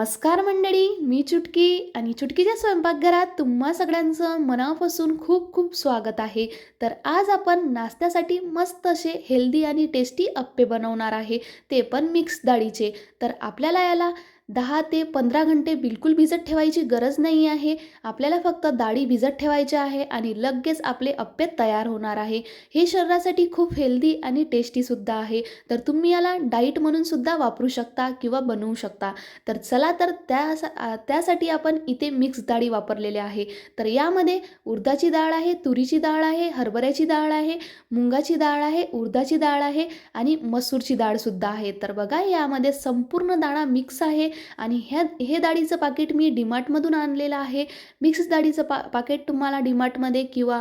नमस्कार मंडळी मी चुटकी आणि चुटकीच्या स्वयंपाकघरात तुम्हा सगळ्यांचं मनापासून खूप खूप स्वागत आहे. तर आज आपण नाश्त्यासाठी मस्त असे हेल्दी आणि टेस्टी अप्पे बनवणार आहे. ते पण मिक्स डाळीचे. तर आपल्याला याला दहा ते पंधरा घंटे बिलकुल भिजत ठेवायची गरज नाही आहे. आपल्याला फक्त डाळी भिजत ठेवायची आहे आणि लगेच आपले अप्पे तयार होणार आहे. हे शरीरासाठी खूप हेल्दी आणि टेस्टीसुद्धा आहे. तर तुम्ही याला डाईट म्हणूनसुद्धा वापरू शकता किंवा बनवू शकता. तर चला तर त्या त्यासाठी आपण इथे मिक्स डाळी वापरलेल्या आहे. तर यामध्ये उर्दाची डाळ आहे तुरीची डाळ आहे हरभऱ्याची डाळ आहे मुंगाची डाळ आहे उर्दाची डाळ आहे आणि मसूरची डाळसुद्धा आहे. तर बघा यामध्ये संपूर्ण दाणा मिक्स आहे. आणि ह्या हे डाळीचं पाकिट मी डीमार्टमधून आणलेलं आहे. मिक्स डाळीचं पा पाकिट तुम्हाला डीमार्टमध्ये किंवा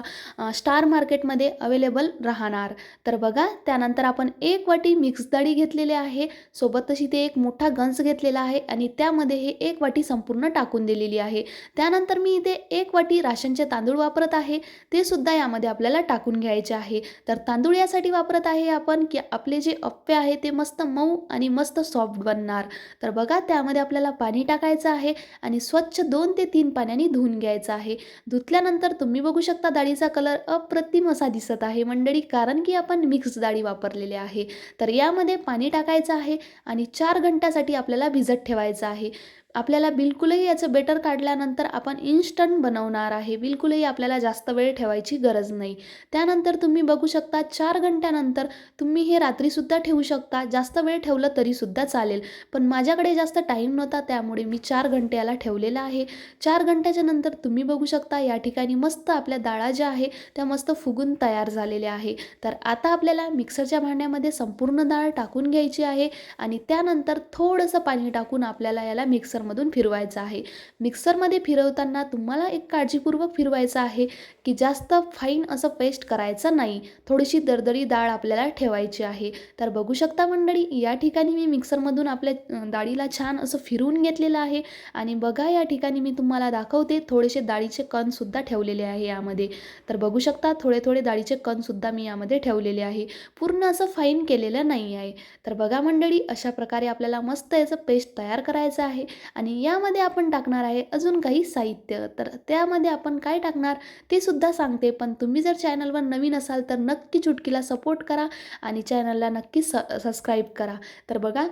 स्टार मार्केटमध्ये अवेलेबल राहणार. तर बघा त्यानंतर आपण एक वाटी मिक्स डाळी घेतलेली आहे. सोबत तशी ते एक मोठा गंज घेतलेला आहे आणि त्यामध्ये हे एक वाटी संपूर्ण टाकून दिलेली आहे. त्यानंतर मी इथे एक वाटी राशनचे तांदूळ वापरत आहे. ते सुद्धा यामध्ये आपल्याला टाकून घ्यायचे आहे. तर तांदूळ यासाठी वापरत आहे आपण की आपले जे अप्पे आहे ते मस्त मऊ आणि मस्त सॉफ्ट बनणार. तर बघा त्यामध्ये आपल्याला पाणी टाकायचं आहे आणि स्वच्छ दोन ते तीन पाण्याने धुवून घ्यायचं आहे. धुतल्यानंतर तुम्ही बघू शकता डाळीचा कलर अप्रतिम असा दिसत आहे. मंडळी कारण की आपण मिक्स डाळी वापरलेली आहे. तर यामध्ये पाणी टाकायचं आहे आणि चार घंट्यासाठी आपल्याला भिजत ठेवायचं आहे. आपल्याला बिलकुलही याचं बेटर काढल्यानंतर आपण इन्स्टंट बनवणार आहे. बिलकुलही आपल्याला जास्त वेळ ठेवायची गरज नाही. त्यानंतर तुम्ही बघू शकता चार घंट्यानंतर तुम्ही हे रात्रीसुद्धा ठेवू शकता. जास्त वेळ ठेवलं तरीसुद्धा चालेल. पण माझ्याकडे जास्त टाईम नव्हता त्यामुळे मी चार घंटे याला ठेवलेला आहे. चार घंट्याच्या नंतर तुम्ही बघू शकता या ठिकाणी मस्त आपल्या डाळा ज्या आहे त्या मस्त फुगून तयार झालेल्या आहे. तर आता आपल्याला मिक्सरच्या भांड्यामध्ये संपूर्ण डाळ टाकून घ्यायची आहे आणि त्यानंतर थोडंसं पाणी टाकून आपल्याला याला मिक्सर मिक्सरमधून फिरवायचं आहे. मिक्सरमध्ये फिरवताना तुम्हाला एक काळजीपूर्वक फिरवायचं आहे की जास्त फाईन असं पेस्ट करायचं नाही. थोडीशी दरदरी डाळ आपल्याला ठेवायची आहे. तर बघू शकता मंडळी या ठिकाणी मी मिक्सरमधून आपल्या डाळीला छान असं फिरवून घेतलेलं आहे. आणि बघा या ठिकाणी मी तुम्हाला दाखवते थोडेसे डाळीचे कणसुद्धा ठेवलेले आहे यामध्ये. तर बघू शकता थोडे थोडे डाळीचे कणसुद्धा मी यामध्ये ठेवलेले आहे. पूर्ण असं फाईन केलेलं नाही आहे. तर बघा मंडळी अशा प्रकारे आपल्याला मस्त याचं पेस्ट तयार करायचं आहे. आणि यामध्ये आपण टाकणार आहे अजून काही साहित्य. तर त्यामध्ये आपण काय टाकणार? ते सुद्धा सांगते. पण तुम्ही जर चॅनलवर नवीन असाल तर नक्की चुटकीला सपोर्ट करा आणि चॅनलला नक्की स सबस्क्राईब करा. तर बघा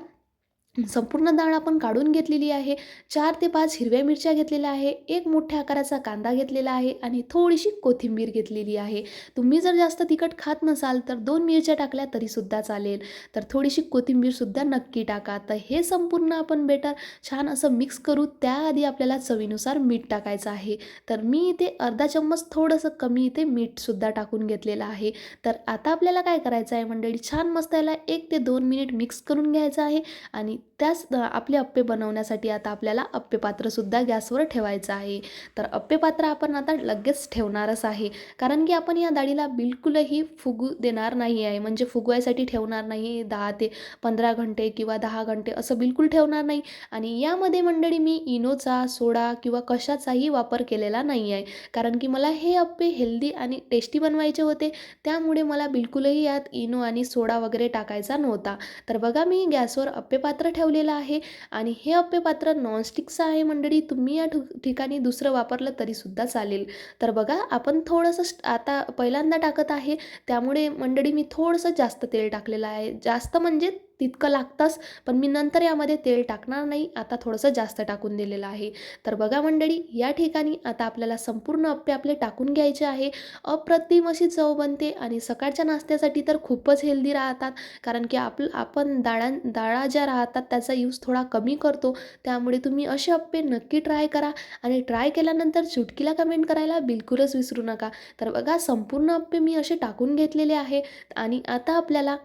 संपूर्ण डाळ आपण काढून घेतलेली आहे. चार ते पाच हिरव्या मिरच्या घेतलेल्या आहे. एक मोठ्या आकाराचा कांदा घेतलेला आहे आणि थोडीशी कोथिंबीर घेतलेली आहे. तुम्ही जर जास्त तिखट खात नसाल तर दोन मिरच्या टाकल्या तरीसुद्धा चालेल. तर थोडीशी कोथिंबीरसुद्धा नक्की टाका. तर हे संपूर्ण आपण बेटर छान असं मिक्स करू. त्याआधी आपल्याला चवीनुसार मीठ टाकायचं आहे. तर मी इथे अर्धा चम्मच थोडंसं कमी इथे मीठसुद्धा टाकून घेतलेलं आहे. तर आता आपल्याला काय करायचं आहे? मंडळी छान मस्त याला एक ते दोन मिनिट मिक्स करून घ्यायचं आहे आणि त्याच आपले अप्पे बनवण्यासाठी आता आपल्याला अप्पे पात्रसुद्धा गॅसवर ठेवायचं आहे. तर अप्पे पात्र आपण आता लगेच ठेवणारच आहे. कारण की आपण या डाळीला बिलकुलही फुगू देणार नाही आहे. म्हणजे फुगवायसाठी ठेवणार नाही दहा ते पंधरा घंटे किंवा दहा घंटे असं बिलकुल ठेवणार नाही. आणि यामध्ये मंडळी मी इनोचा सोडा किंवा कशाचाही वापर केलेला नाही आहे. कारण की मला हे अप्पे हेल्दी आणि टेस्टी बनवायचे होते. त्यामुळे मला बिलकुलही यात इनो आणि सोडा वगैरे टाकायचा नव्हता. तर बघा मी गॅसवर अप्पे पात्र ठेवलेलं आहे. आणि हे अप्यपात्र नॉनस्टिकचं आहे मंडळी. तुम्ही या ठिकाणी दुसरं वापरलं तरीसुद्धा चालेल. तर बघा आपण थोडंसं आता पहिल्यांदा टाकत आहे. त्यामुळे मंडळी मी थोडंसं जास्त तेल टाकलेलं आहे. जास्त म्हणजे तितकं लागतंच पण मी नंतर यामध्ये तेल टाकणार नाही आता थोडंसं जास्त टाकून दिलेलं आहे. तर बघा मंडळी या ठिकाणी आता आपल्याला संपूर्ण अप्पे आपले टाकून घ्यायचे आहे. अप्रतिम अशी चव बनते आणि सकाळच्या नाश्त्यासाठी तर खूपच हेल्दी राहतात कारण की आप आपण डाळां डाळा ज्या राहतात त्याचा यूज थोडा कमी करतो. त्यामुळे तुम्ही असे अप्पे नक्की ट्राय करा आणि ट्राय केल्यानंतर चुटकीला कमेंट करायला बिलकुलच विसरू नका. तर बघा संपूर्ण अप्पे मी असे टाकून घेतलेले आहे आणि आता आपल्याला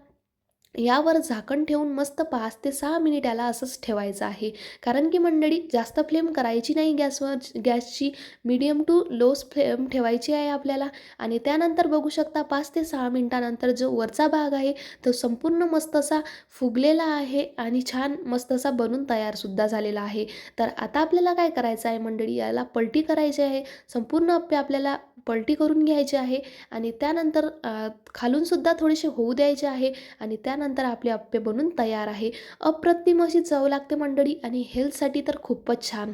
यावर झाकण ठेवून मस्त पाच ते सहा मिनिट याला असंच ठेवायचं आहे. कारण की मंडळी जास्त फ्लेम करायची नाही गॅसवर गॅसची मीडियम टू लो फ्लेम ठेवायची आहे आपल्याला. आणि त्यानंतर बघू शकता पाच ते सहा मिनटानंतर जो वरचा भाग आहे तो संपूर्ण मस्त असा फुगलेला आहे आणि छान मस्त असा बनून तयारसुद्धा झालेला आहे. तर आता आपल्याला काय करायचं आहे मंडळी याला पलटी करायची आहे. संपूर्ण अप्पे आपल्याला पलटी करून घ्यायचे आहे. आणि त्यानंतर खालूनसुद्धा थोडेसे होऊ द्यायचे आहे. आणि त्यानंतर त्यानंतर आपले अप्पे बनून तयार आहे. अप्रतिम अशी चव लागते मंडळी आणि हेल्थसाठी तर खूपच छान.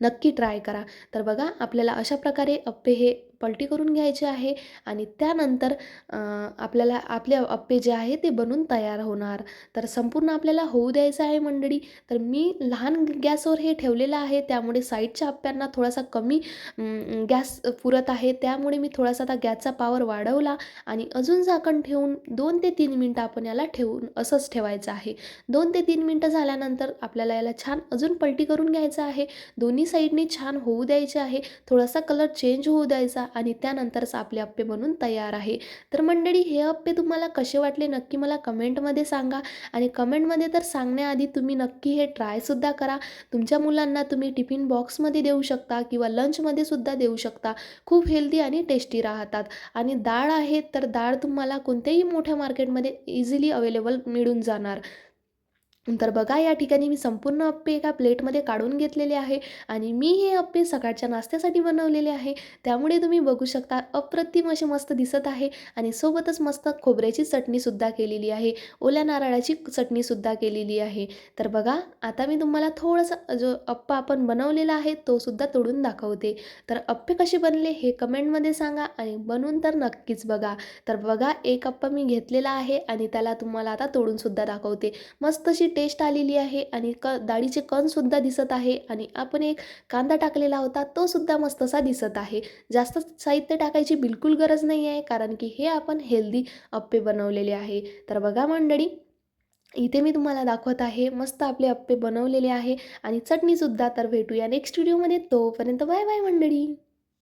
नक्की ट्राय करा. तर बघा आपल्याला अशा प्रकारे अप्पे हे पलटी करून घ्यायची आहे आणि त्यानंतर आपल्याला आपले अप्पे जे आहे ते बनून तयार होणार. तर संपूर्ण आपल्याला होऊ द्यायचं आहे मंडळी. तर मी लहान गॅसवर हे ठेवलेलं आहे. त्यामुळे साईडच्या अप्प्यांना थोडासा कमी गॅस पुरत आहे. त्यामुळे मी थोडासा आता गॅसचा पावर वाढवला आणि अजून झाकण ठेवून दोन ते तीन मिनटं आपण याला ठेवून असंच ठेवायचं आहे. दोन ते तीन मिनटं झाल्यानंतर आपल्याला याला छान अजून पलटी करून घ्यायचं आहे. दोन्ही साईडने छान होऊ द्यायचे आहे. थोडासा कलर चेंज होऊ द्यायचा आणि त्यानंतरच आपले अप्पे बनून तयार आहे. तर मंडळी हे अप्पे तुम्हाला कसे वाटले नक्की मला कमेंटमध्ये सांगा आणि कमेंटमध्ये तर सांगण्याआधी तुम्ही नक्की हे ट्रायसुद्धा करा. तुमच्या मुलांना तुम्ही टिफिन बॉक्समध्ये देऊ शकता किंवा लंचमध्ये सुद्धा देऊ शकता. खूप हेल्दी आणि टेस्टी राहतात. आणि डाळ आहे तर डाळ तुम्हाला कोणत्याही मोठ्या मार्केटमध्ये इझिली अवेलेबल मिळून जाणार. तर बघा या ठिकाणी मी संपूर्ण अप्पे एका प्लेटमध्ये काढून घेतलेले आहे आणि मी हे अप्पे सकाळच्या नाश्त्यासाठी बनवलेले आहे. त्यामुळे तुम्ही बघू शकता अप्रतिम असे मस्त दिसत आहे आणि सोबतच मस्त खोबऱ्याची चटणीसुद्धा केलेली आहे. ओल्या नारळाची चटणीसुद्धा केलेली आहे. तर बघा आता मी तुम्हाला थोडंसं जो अप्पा आपण बनवलेला आहे तो सुद्धा तोडून दाखवते. तर अप्पे कसे बनले हे कमेंटमध्ये सांगा आणि बनवून तर नक्कीच बघा. तर बघा एक अप्पा मी घेतलेला आहे आणि त्याला तुम्हाला आता तोडूनसुद्धा दाखवते. मस्त अशी टेस्ट आलेली आहे आणि क डाळीचे कणसुद्धा दिसत आहे आणि आपण एक कांदा टाकलेला होता तो सुद्धा मस्त असा दिसत आहे. जास्त साहित्य टाकायची बिलकुल गरज नाही आहे कारण की हे आपण हेल्दी अप्पे बनवलेले आहे. तर बघा मंडळी इथे मी तुम्हाला दाखवत आहे मस्त आपले अप्पे बनवलेले आहे आणि चटणीसुद्धा. तर भेटूया नेक्स्ट व्हिडिओमध्ये तोपर्यंत बाय बाय मंडळी.